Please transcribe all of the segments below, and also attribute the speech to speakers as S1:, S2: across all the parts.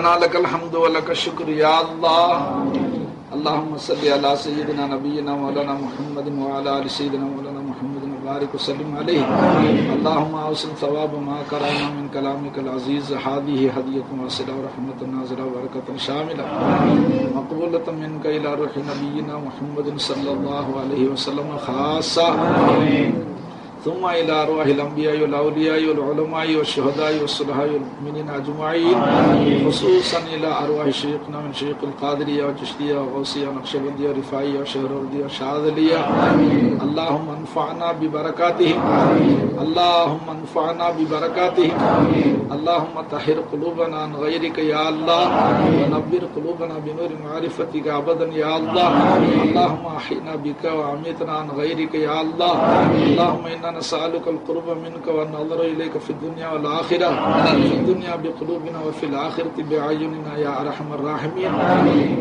S1: ربنا لك الحمد ولك الشكر يا الله. اللهم صل على سيدنا نبينا مولانا محمد وعلى ال سيدنا مولانا محمد وبارك وسلم عليه. اللهم اوصل ثواب ما قرانا من كلامك العزيز. هذه هدية واصلة ورحمة نازلة وبركة شاملة. مقبولة منك إلى روح نبينا محمد صلى الله عليه وسلم خاصة. ثم الى روح الانبياء والاولياء والعلماء والشهداء والصلحاء والمؤمنين اجمعين خصوصا الى ارواح شيخنا من شيخ القادريه وجشديه وغوثيه ونقشبنديه ورفاعيه وشهرورديه وشاذليه اللهم انفعنا ببركاتهم. آمين. اللهم انفعنا ببركاتهم اللهم طهر قلوبنا عن غيرك يا الله ونبر قلوبنا بنور معرفتك أبدا يا الله اللهم أحينا بك وأميتنا عن غيرك يا الله اللهم إنا نسألك القرب منك والنظر إليك في الدنيا والآخرة في الدنيا بقلوبنا وفي الآخرة بأعيننا يا أرحم الراحمين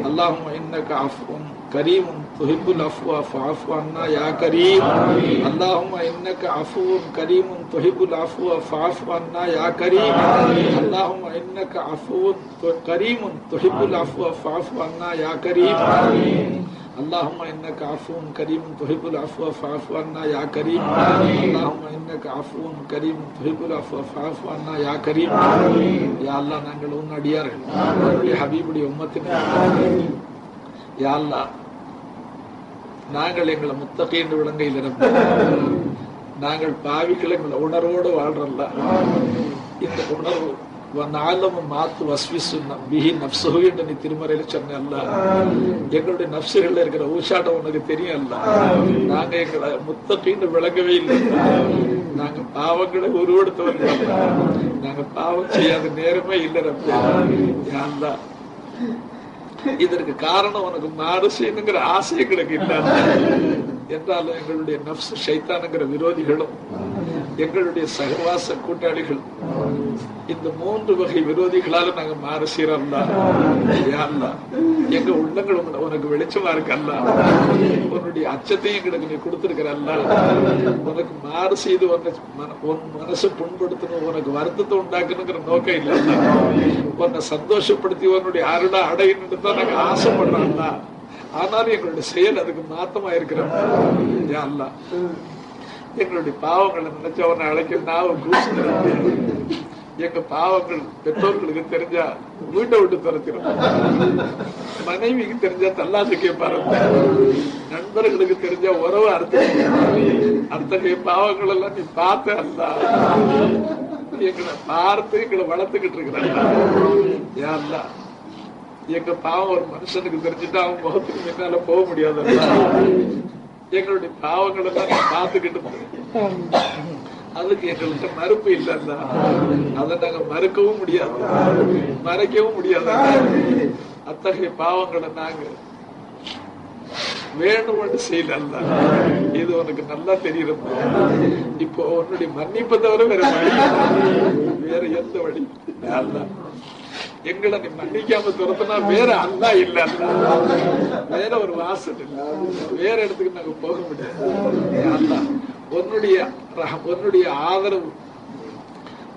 S1: اللهم إنك عفو كريم تحب العفو فاعف عنا يا كريم اللهم إنك عفو كريم تحب العفو فاعف عنا يا كريم اللهم إنك عفو كريم تحب العفو فاعف عنا يا كريم اللهم انك عفو كريم تحب العفو فاعف عنا يا كريم اللهم انك عفو كريم تحب العفو فاعف عنا يا كريم يا الله நாங்கள் உன் அடியார்கள் உன்னுடைய ஹபீபுடைய உம்மத்தினர் யா அல்லாஹ் நாங்கள் எங்களை முத்தகை என்று விளங்கையில் இருந்தோம் நாங்கள் பாவிகள் எங்களை உணர்வோடு வாழ்றல்ல. இந்த உணர்வு நாளமும் மாத்து வஸ்விசு பிஹி நப்சு என்று நீ திருமறையில சொன்ன அல்ல எங்களுடைய நப்சுகள்ல இருக்கிற ஊசாட்டம் உனக்கு தெரியும் அல்ல நாங்க எங்களை முத்தகின்னு விளங்கவே இல்லை. நாங்க பாவங்களை உருவெடுத்தவர்கள் நாங்க பாவம் செய்யாத நேரமே இல்லை ரப்பா. இதற்கு காரணம் உனக்கு மாறு செய்யணுங்கிற ஆசை எங்களுக்கு என்றாலும் எங்களுடைய நப்சு சைத்தானுங்கிற விரோதிகளும் எங்களுடைய சகவாச கூட்டாளிகள் இந்த மூன்று வகை விரோதிகளால நாங்க மாறு செய்யறோம்ல எங்க உள்ளங்கள் உனக்கு வெளிச்சமா இருக்கல்ல உன்னுடைய அச்சத்தையும் எங்களுக்கு நீ கொடுத்திருக்கிறல்ல உனக்கு மாறு செய்து உன் மனசை புண்படுத்தணும் உனக்கு வருத்தத்தை உண்டாக்கணுங்கிற நோக்கம் இல்ல உன்னை சந்தோஷப்படுத்தி உன்னுடைய அருளா அடையணுன்னு தான் நாங்க ஆசைப்படுறோம்ல ஆனாலும் எங்களுடைய செயல் அதுக்கு மாத்தமா இருக்கிறோம் அல்ல எங்களுடைய பாவங்களை நினைச்ச அவனை அழைக்க நான் எங்க பாவங்கள் பெற்றோர்களுக்கு தெரிஞ்சா வீட்டை விட்டு துரத்திடும் மனைவிக்கு தெரிஞ்சா தள்ளாந்து கேட்பாரு. நண்பர்களுக்கு தெரிஞ்சா உறவு அர்த்தம் அத்தகைய பாவங்கள் எல்லாம் நீ பார்த்த அல்ல. எங்களை பார்த்து எங்களை வளர்த்துக்கிட்டு இருக்கிற எங்க பாவம் ஒரு மனுஷனுக்கு தெரிஞ்சுட்டா அவன் முகத்துக்கு முன்னால போக முடியாது எங்களுடைய பாவங்களை எல்லாம் பார்த்துக்கிட்டு அதுக்கு எங்கள்கிட்ட மறுப்பு இல்லைன்னா அதை நாங்க மறுக்கவும் முடியாது. மறைக்கவும் முடியாது. அத்தகைய பாவங்களை நாங்க வேணும்னு செய்யல இது உனக்கு நல்லா தெரியும். இப்போ உன்னுடைய மன்னிப்பை தவிர வேற வழி வேற எந்த வழி நல்லா எங்களை நீ மன்னிக்காம துரத்துனா வேற அல்லா இல்ல. வேற ஒரு வாசல். இல்ல வேற இடத்துக்கு நாங்க போக முடியாது. அல்லா உன்னுடைய உன்னுடைய ஆதரவு.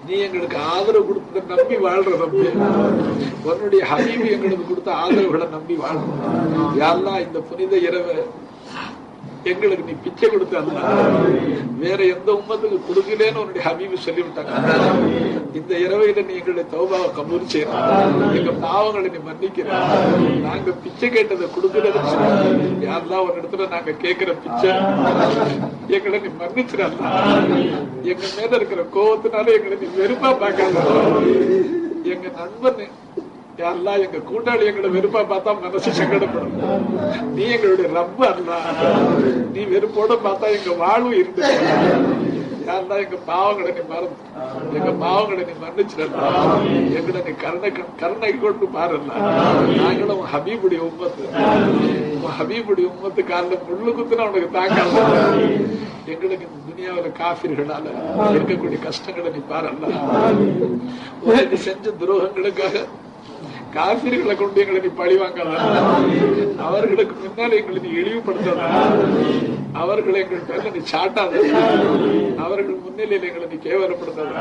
S1: நீ எங்களுக்கு ஆதரவு கொடுத்த நம்பி வாழ்ற நம்பி உன்னுடைய ஹபீபி எங்களுக்கு கொடுத்த ஆதரவுகளை நம்பி வாழ்றோம். யாரெல்லாம் இந்த புனித இரவு எங்களுக்கு நீ பிச்சை கொடுத்த அல்ல வேற எந்த உம்மத்துக்கு கொடுக்கலன்னு உன்னுடைய ஹபீபு சொல்லிவிட்டாங்க. இந்த இரவையில நீ எங்களுடைய தௌபாவை கபூர் செய்யணும் எங்க பாவங்களை நீ மன்னிக்கிற. நாங்க பிச்சை கேட்டதை கொடுக்கலன்னு யாரெல்லாம் ஒரு இடத்துல நாங்க கேட்கிற பிச்சை எங்களை நீ மன்னிச்சிட எங்க மேல இருக்கிற கோவத்தினால எங்களை நீ வெறுப்பா பார்க்காத எங்க நண்பன் அல்லா எங்க கூட்டாளி எங்களோட வெறுப்பா பார்த்தா மனசு சங்கடப்படும் நீ எங்களுடைய ரப்ப அல்லா. நீ வெறுப்போட பார்த்தா எங்க வாழ்வு இருந்து யாருந்தா எங்க பாவங்களை நீ மறந்து எங்க பாவங்களை நீ மன்னிச்சிடல எங்களை நீ கருணை கருணை கொண்டு பாருல நாங்களும் ஹபீபுடைய உம்மத்து. ஹபீபுடைய உம்மத்து காலில் முள்ளு குத்துனா உனக்கு தாக்கல எங்களுக்கு இந்த துனியாவில காபிர்களால இருக்கக்கூடிய கஷ்டங்களை நீ பாருல உனக்கு செஞ்ச துரோகங்களுக்காக காபிர்களை கொண்டு எங்களை நீ பழி அவர்களுக்கு முன்னால் எங்களை நீ இழிவுபடுத்தாத? அவர்களை எங்கள் பேர்ல நீ சாட்டாத? அவர்கள் முன்னிலையில் எங்களை நீ கேவலப்படுத்தாத?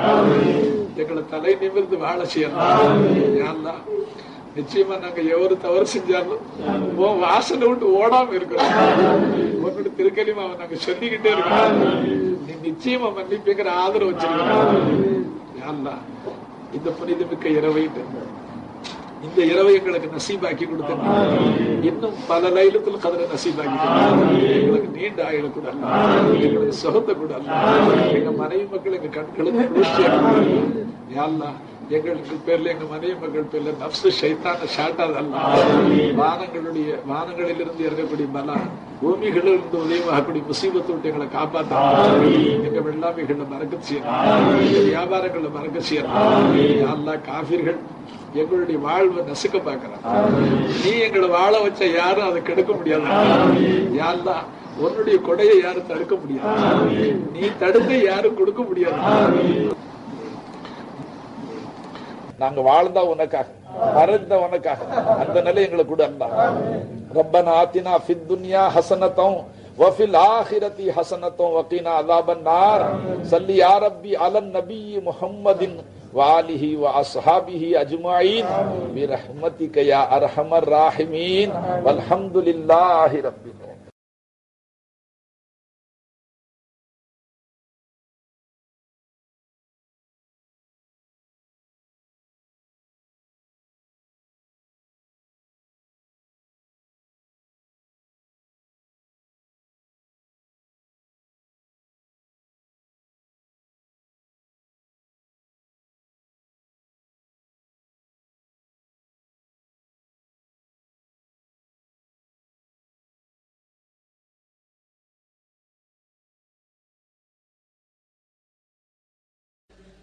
S1: எங்களை தலை நிமிர்ந்து வாழ செய்யலாம் நிச்சயமா நாங்க எவரு தவறு செஞ்சாலும் உன் வாசலை விட்டு ஓடாம இருக்கிறோம் உன்னோட திருக்கலிமாவை நாங்க சொல்லிக்கிட்டே இருக்கோம் நீ நிச்சயமா மன்னிப்புங்கிற ஆதரவு வச்சிருக்கோம் யா இந்த புனிதமிக்க இரவை இந்த இரவை எங்களுக்கு நசீபாக்கி கொடுத்தேன். இன்னும் பல லைலத்தில் கதிர நசீபாக்கி. எங்களுக்கு நீண்ட ஆயுள கூட எங்களுக்கு சுகத்தை கூட எங்க மனைவி மக்கள் எங்க கண்களுக்கு குளிர்ச்சியா எங்களுக்கு பேர்ல எங்க மனைவி மக்கள் பேர்ல நப்சு ஷைத்தான ஷாட்டாது அல்ல. வானங்களுடைய வானங்களிலிருந்து இறங்கக்கூடிய பலா பூமிகளிலிருந்து உதயமாகக்கூடிய முசீபத்தை விட்டு எங்களை காப்பாற்ற எங்க வெள்ளாமைகள்ல மறக்க செய்யணும் எங்க வியாபாரங்கள்ல மறக்க அல்லாஹ், காஃபிர்கள் எங்களுடைய வாழ்வை நசுக்க பார்க்கிறான் நீ எங்களை வாழ வச்ச யாரும் அதை கெடுக்க முடியாது யாருலா உன்னுடைய கொடையை யாரும் தடுக்க முடியாது நீ தடுக்க யாரும் கொடுக்க முடியாது நாங்க வாழ்ந்தா உனக்காக மறைந்த உனக்காக அந்த நிலை எங்களுக்கு கூட அல்ல ரப்பனா ஆத்தினா ஃபித் துன்யா ஹசனத்தம் وفي الآخرة حسنة وقنا عذاب النار صل يا ربي على النبي محمد وآلہ وآصحابہ اجمعین برحمتک یا ارحم الراحمین والحمدللہ رب
S2: العالمین۔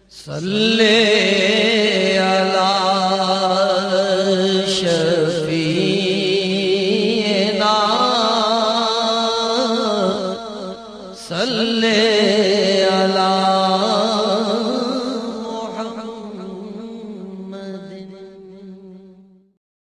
S2: صلی